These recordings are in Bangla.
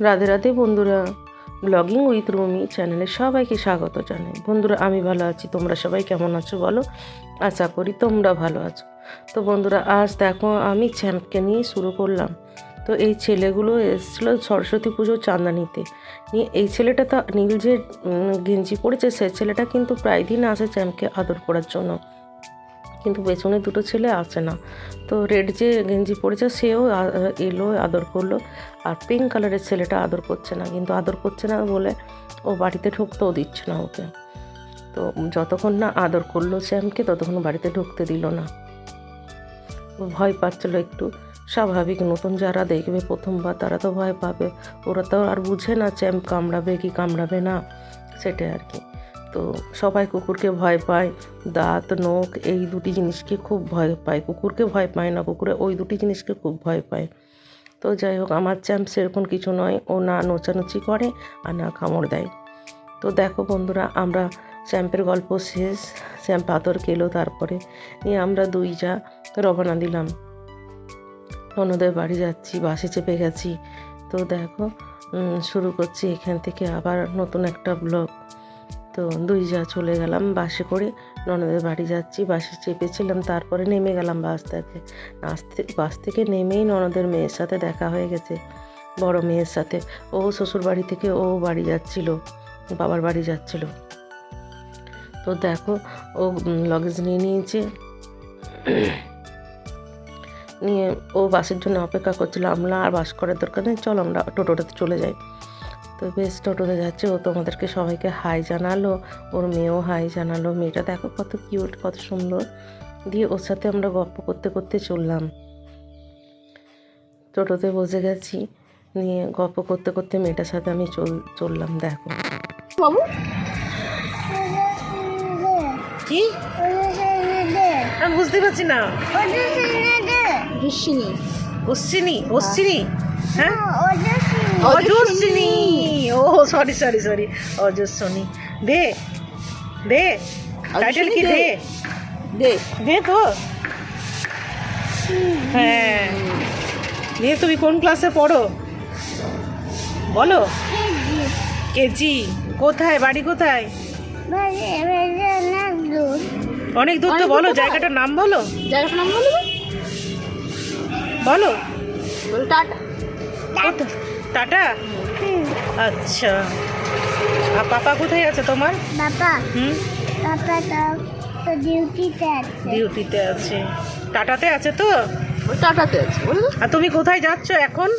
রাধে রাধে বন্ধুরা ব্লগিং উইথ রুমি চ্যানেলে সবাইকে স্বাগত জানাই। বন্ধুরা, আমি ভালো আছি, তোমরা সবাই কেমন আছো বলো? আশা করি তোমরা ভালো আছো। তো বন্ধুরা, আজ দেখো আমি চ্যাম্পকে নিয়ে শুরু করলাম। তো এই ছেলেগুলো এসেছিল সরস্বতী পুজো চাঁদা নিতে নিয়ে এই ছেলেটা তো নীল যে গেঞ্জি পড়েছে সে ছেলেটা কিন্তু প্রায় দিন আসে চ্যাম্পকে আদর করার জন্য। কিন্তু পেছনে দুটো ছেলে আসে না। তো রেড যে গেঞ্জি পরেছে, সেও এলো, আদর করল। আর পিঙ্ক কালারের ছেলেটা আদর করছে না। কিন্তু আদর করছে না বলে ও বাড়িতে ঢুকতেও দিচ্ছে না ওকে। তো যতক্ষণ না আদর করল শ্যামকে, ততক্ষণ বাড়িতে ঢুকতে দিল না। ভয় পাচ্ছিল একটু। স্বাভাবিক, নতুন যারা দেখবে প্রথমবার, তারা তো ভয় পাবে। ওরা তো আর বুঝে না চ্যাম্প কামড়াবে কি কামড়াবে না, সেটাই আর কি। তো সবাই কুকুরকে ভয় পায়। দাঁত, নখ এই দুটি জিনিসকে খুব ভয় পায়। কুকুরকে ভয় পায় না, কুকুরে ওই দুটি জিনিসকে খুব ভয় পায়। তো যাই হোক, আমার চ্যাম্প সেরকম কিছু নয়। ও না নোচানুচি করে, আর না কামড় দেয়। তো দেখো বন্ধুরা, আমরা চ্যাম্পের গল্প শেষ। চ্যাম্প পাথর খেলো তারপরে নিয়ে আমরা দুই যা রবানা দিলাম। অন্যদের বাড়ি যাচ্ছি, বাসে চেপে গেছি। তো দেখো শুরু করছি এখান থেকে আবার নতুন একটা ব্লগ। তো দুই যা চলে গেলাম বাসে করে। ননদের বাড়ি যাচ্ছি, বাসে চেপেছিলাম, তারপরে নেমে গেলাম বাস থেকে। বাস থেকে নেমেই ননদের মেয়ের সাথে দেখা হয়ে গেছে, বড় মেয়ের সাথে। ও শ্বশুর বাড়ি থেকে ও বাড়ি যাচ্ছিল, বাবার বাড়ি যাচ্ছিল। তো দেখো, ও লগেজ নিয়ে নিয়েছে। নিয়ে ও বাসের জন্য অপেক্ষা করছিল। আমরা আর বাস করার দরকার নেই, চল আমরা টোটোটাতে চলে যাই। তো বেশ টোটোতে যাচ্ছে ও তো আমাদেরকে সবাইকে হাই জানালো ওর মেয়েও হাই জানালো। মেয়েটা দেখো কত কিউট কত সুন্দর। দিয়ে ওর সাথে আমরা গল্প করতে করতে চললাম। টোটোতে বসে গেছি নিয়ে গল্প করতে করতে মেয়েটার সাথে আমি চল চললাম দেখো। বাবু? কি? আমি বুঝতে পারছি না। ঋষিনী অশ্বিনী। অশ্বিনী? হ্যাঁ? অজস্বিনী। ও সরি সরি সরি অজস্বিনী। দে দে। টাইটেল কি দে? দে। দে। তো। হ্যাঁ। দিয়ে তুমি কোন ক্লাসে পড়ো? বলো। কেজি। কোথায়? বাড়ি কোথায়? অনেক দূর তো বলো জায়গাটার নাম বলো। জায়গাটার নাম বলো? বলো। বলো টাটা। টাটা? আচ্ছা। আর পাপা কোথায় আছে তোমার? বাবা হুম? বাবা তো তো ডিউটিতে আছে। ডিউটিতে আছে। টাটাতে আছে তো? টাটাতে আছে আর তুমি কোথায় যাচ্ছ এখন?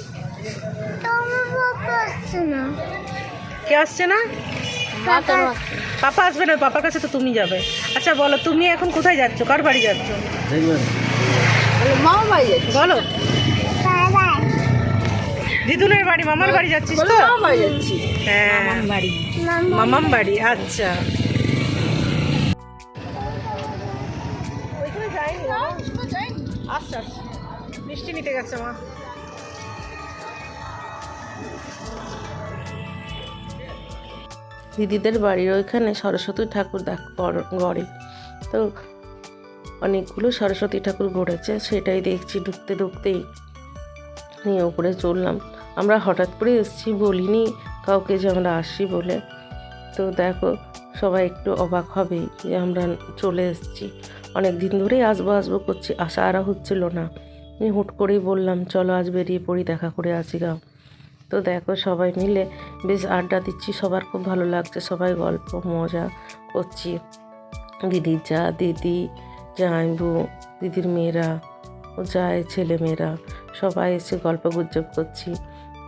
কে আসছে না? পাপা আসবে না পাপার কাছে তো তুমি যাবে। আচ্ছা বলো তুমি এখন কোথায় যাচ্ছ? কার বাড়ি যাচ্ছ। বলো। দিদুনের বাড়ি মামার বাড়ি যাচ্ছিস তো? যাচ্ছি। হ্যাঁ। মামাম বাড়ি। আচ্ছা। আচ্ছা আচ্ছা। মিষ্টি নিতে গেছে মা। দিদিদের বাড়ির ওইখানে সরস্বতী ঠাকুর দেখ গড়ে। তো অনেকগুলো সরস্বতী ঠাকুর গড়েছে সেটাই দেখছি ঢুকতে ঢুকতেই। নিয়ে উপরে চললাম। আমরা হঠাৎ করে এসেছি বলিনি কাউকে যে আমরা আসি বলে। তো দেখো, সবাই একটু অবাক হবে যে আমরা চলে এসেছি। অনেক দিন ধরেই আসব আসব করছি, আশা আরা হচ্ছিল না। আমি হুট করেই বললাম, চলো আজ বেরিয়ে পড়ি, দেখা করে আসি গাও তো দেখো, সবাই মিলে বেশ আড্ডা দিচ্ছি, সবার খুব ভালো লাগছে, সবাই গল্প, মজা করছি। দিদির যা দিদি, জামাইবু, দিদির মেয়েরা, ও যায় ছেলে মেয়েরা সবাই এসে গল্প গুজব করছি।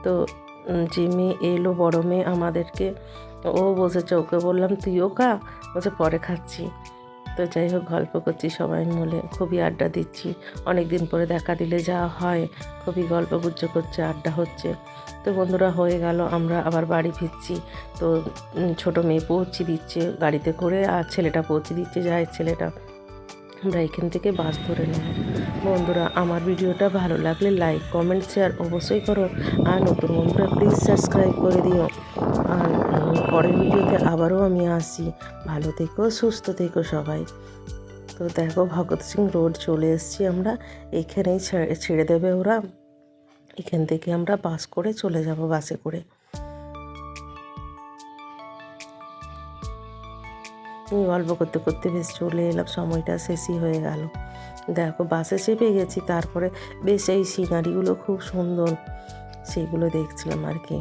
তো মেয়ে এলো বড় মেয়ে আমাদেরকে ও বসেছে, ওকে বললাম তুইও খা বলছে, পরে খাচ্ছি। তো যাই হোক, গল্প করছি সবাই মিলে, খুবই আড্ডা দিচ্ছি। অনেক দিন পরে দেখা দিলে যা হয়, খুবই গল্প গুজ্জ করছে, আড্ডা হচ্ছে। তো বন্ধুরা, হয়ে গেল, আমরা আবার বাড়ি ফিরছি। তো ছোট মেয়ে পৌঁছে দিচ্ছে, গাড়িতে করে, আর ছেলেটা পৌঁছে দিচ্ছে যায় ছেলেটা। আমরা এখান থেকে বাস ধরে নেব বন্ধুরা, আমার ভিডিওটা ভালো লাগলে লাইক কমেন্ট শেয়ার অবশ্যই করো। আর নতুন বন্ধুরা প্লিজ সাবস্ক্রাইব করে দিও। আর পরের ভিডিওতে আবারও আমি আসি। ভালো থেকো, সুস্থ থেকো সবাই। তো দেখো, ভগৎ সিং রোড চলে এসেছি আমরা। এখানেই ছেড়ে দেবে ওরা। এখান থেকে আমরা বাস করে চলে যাব, বাসে করে। গল্প করতে করতে বেশ চলে এলাম। সময়টা শেষই হয়ে গেল। দেখো বাসে চেপে গেছি, তারপরে বেশ এই সিনারিগুলো খুব সুন্দর। সেগুলো দেখছিলাম আর কি।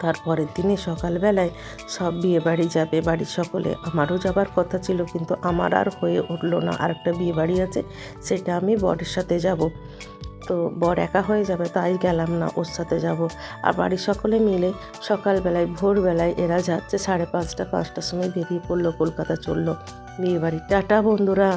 তারপরের দিনে সকালবেলায় সব বিয়ে বাড়ি যাবে, বাড়ির সকলে। আমারও যাবার কথা ছিল, কিন্তু আমার আর হয়ে উঠল না। আরেকটা বিয়ে বাড়ি আছে, সেটা আমি বরের সাথে যাব। তো বর একা হয়ে যাবে, তাই গেলাম না, ওর সাথে যাব। আর বাড়ির সকলে মিলে সকালবেলায়, ভোরবেলায় এরা যাচ্ছে সাড়ে পাঁচটা, পাঁচটার সময় বেরিয়ে পড়ল, কলকাতা চলল। বিয়ে বাড়ি টাটা বন্ধুরা।